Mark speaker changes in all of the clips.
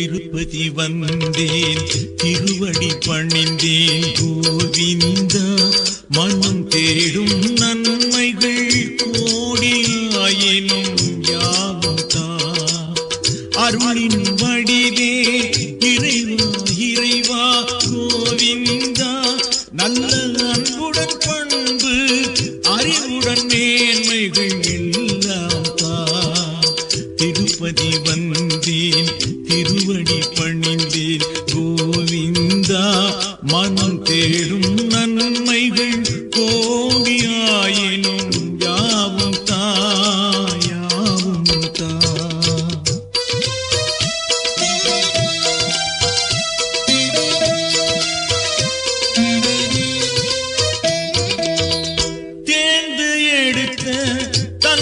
Speaker 1: திருப்பதி வந்தேன் திருவடி பணிந்தேன். கோவிந்தா மனம் தேடும் நன்மைகள் கோடியாயினும் யாவும் தான் அருளின் வடிவே இறைவாயி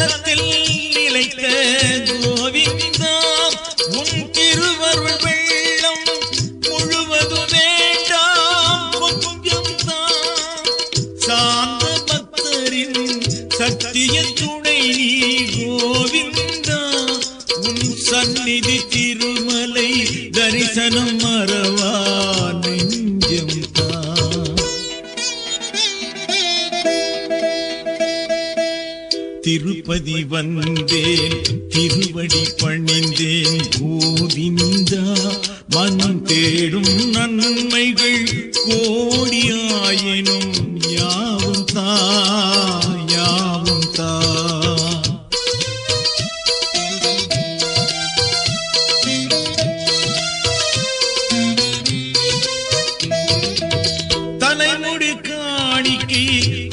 Speaker 1: தலத்தில் திருப்பதி வந்தேன் திருவடி பணிந்தேன். கோவிந்தா மனம் தேடும் நன்மைகள் கோடியாயினும் யாவும் தா யாவும் தா. தலைமுடி காணிக்கை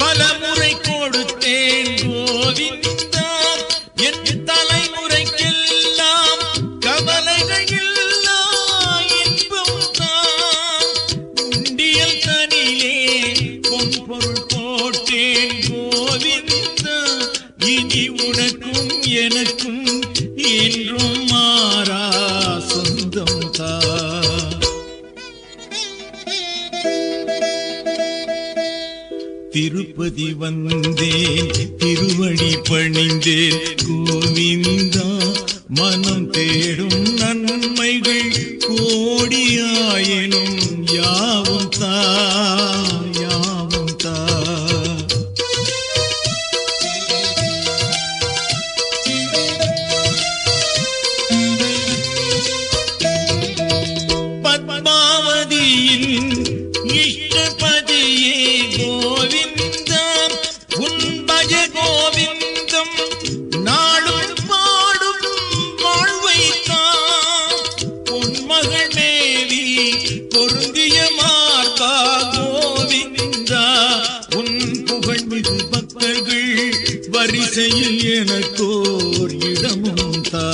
Speaker 1: உனக்கும் எனக்கும் என்றும் மாறா சொந்தம் தான் திருப்பதி வந்தேன் திருவடி பணிந்தேன். கோவிந்தா மனம் தேடும் நன்மைகள் கோடியாயினும் பொருந்திய மார்பா கோவிந்தா உன் புகழ் மிகு பக்தர்கள் வரிசையில் எனக்கோர் இடமும் தா.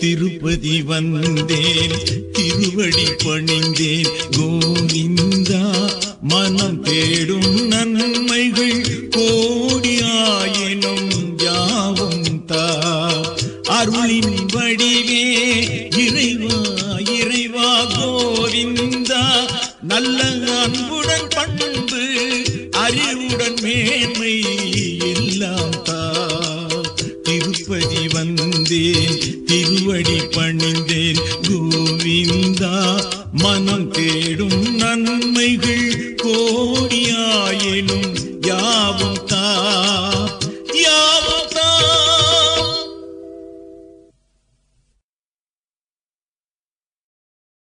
Speaker 1: திருப்பதி வந்தேன் திருவடி பணிந்தேன் கோவிந்தா மனம் தேடும் நன்மை நல்ல அன்புடன் பண்பு அறிவுடன் மேன்மை எல்லாம் திருப்பதி வந்தேன் திருவடி பணிந்தேன் கோவிந்தா மனம் தேடும் நன்மைகள் கோடியாயினும் யாவும் தா.